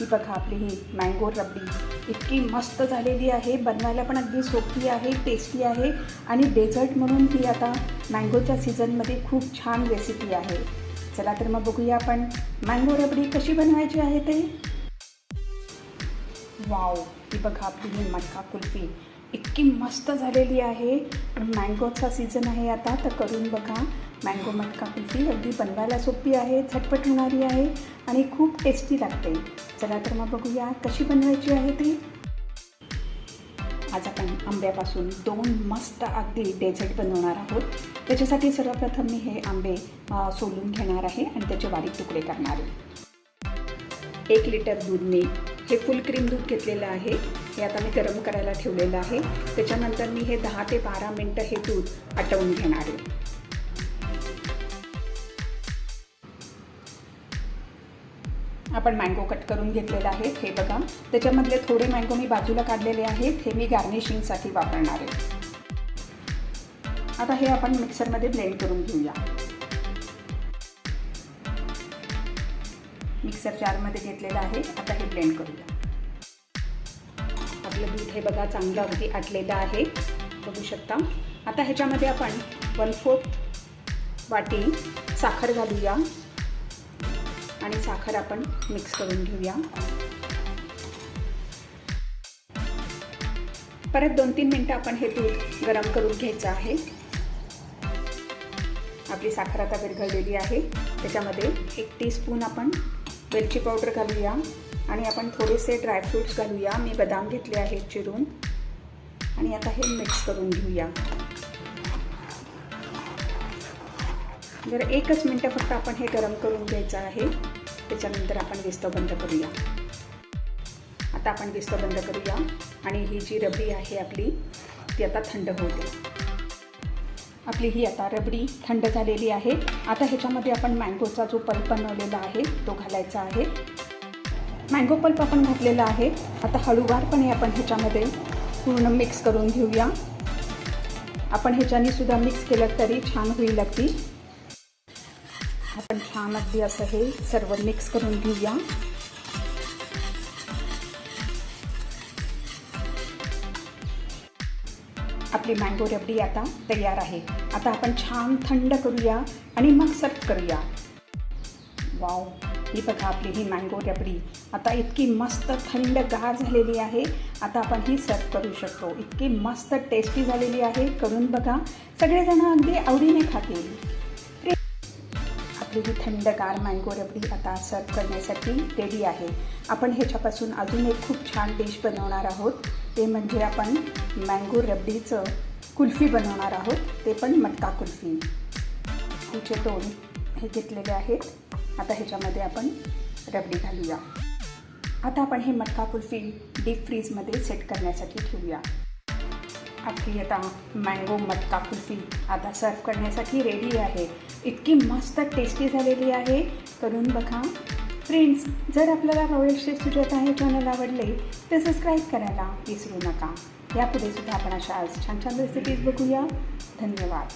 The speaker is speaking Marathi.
ही बघा आपली ही मँगो रबडी. इतकी मस्त झालेली आहे. बनवायला पण अगदी सोपी आहे टेस्टी आहे आणि डेझर्ट म्हणून ती आता मँगोच्या सीझनमध्ये खूप छान रेसिपी आहे. चला तर मग बघूया आपण मँगो रबडी कशी बनवायची आहे ते. वाव ही बघा आपली ही मटका कुल्फी. इतकी मस्त झालेली आहे. मँगोचा सीझन आहे आता तर करून बघा. मँगो मटका कुल्फी अगदी बनवायला सोपी आहे झटपट होणारी आहे आणि खूप टेस्टी लागते. चला तर मग बघूया कशी बनवायची आहे ती. आज आपण आंब्यापासून दोन मस्त अगदी डेझर्ट बनवणार आहोत. त्याच्यासाठी सर्वप्रथम मी हे आंबे सोलून घेणार आहे आणि त्याचे बारीक तुकडे करणार आहे. एक लिटर दूध मी हे फुल क्रीम दूध घेतलेलं आहे. हे आता मी गरम करायला ठेवलेलं आहे. त्याच्यानंतर मी हे दहा ते बारा मिनटं हे दूध आटवून घेणार आहे. आपण मँगो कट करून घेतलेले आहेत हे बघा. त्याच्यामधले थोडे मँगो मी बाजूला काढलेले आहेत. हे मी गार्निशिंगसाठी वापरणार आहे. आता हे आपण मिक्सरमध्ये ब्लेंड करून घेऊया. मिक्सर जारमध्ये घेतलेलं आहे. आता हे ब्लेंड करूया. आपलं दूध हे बघा चांगलं अगदी आटलेलं आहे. बघू शकता. आता ह्याच्यामध्ये आपण वन फोर्थ वाटी साखर घालूया. आणि साखर आपण मिक्स करून घेऊया. परत दोन तीन मिनटं आपण हे दूध गरम करून घ्यायचं आहे. आपली साखर आता विरघळलेली आहे. त्याच्यामध्ये एक टीस्पून आपण वेलची पावडर घालूया आणि आपण थोडेसे ड्रायफ्रूट्स घालूया. मी बदाम घेतले आहेत चिरून. आणि आता हे मिक्स करून घेऊया. जर एकच मिनटं फक्त आपण हे गरम करून घ्यायचं आहे. त्याच्यानंतर आपण विस्तव बंद करूया. आता आपण विस्तव बंद करूया. आणि ही जी रबडी आहे आपली ती आता थंड होते. आपली ही आता रबडी थंड झालेली आहे. आता ह्याच्यामध्ये आपण मँगोचा जो पल्प बनवलेला आहे तो घालायचा आहे. मँगो पल्प आपण घातलेला आहे. आता हळूवारपणे आपण ह्याच्यामध्ये पूर्ण मिक्स करून घेऊया. आपण ह्याच्याने सुद्धा मिक्स केलं तरी छान होईल अगदी. आपण छान अगदी असं हे सर्व मिक्स करून घेऊया. आपली मँगो रबडी आता तयार आहे. आता आपण छान थंड करूया आणि मग सर्व करूया. वाव ही बघा आपली ही मँगो रबडी. आता इतकी मस्त थंड गार झालेली आहे. आता आपण ही सर्व करू शकतो. इतकी मस्त टेस्टी झालेली आहे. करून बघा. सगळेजण अगदी आवडीने खातील. आपली ही थंडगार मँगो रबडी आता सर्व करण्यासाठी रेडी आहे. आपण ह्याच्यापासून अजून एक खूप छान डिश बनवणार आहोत. ते म्हणजे आपण मँगो रबडीचं कुल्फी बनवणार आहोत. ते पण मटका कुल्फी. तिचे दोन हे घेतलेले आहेत. आता ह्याच्यामध्ये आपण रबडी घालूया. आता आपण हे मटका कुल्फी डीप फ्रीजमध्ये सेट करण्यासाठी ठेवूया. आपली आता मँगो मटका कुल्फी आता सर्व करण्यासाठी रेडी आहे. इतकी मस्त टेस्टी झालेली आहे. करून बघा. फ्रेंड्स जर आपल्याला रॉयल शेफ सुजाता हे चॅनल आवडले तर सबस्क्राईब करायला विसरू नका. यापुढे सुद्धा आपण अशा आज छान छान रेसिपीज बघूया. धन्यवाद.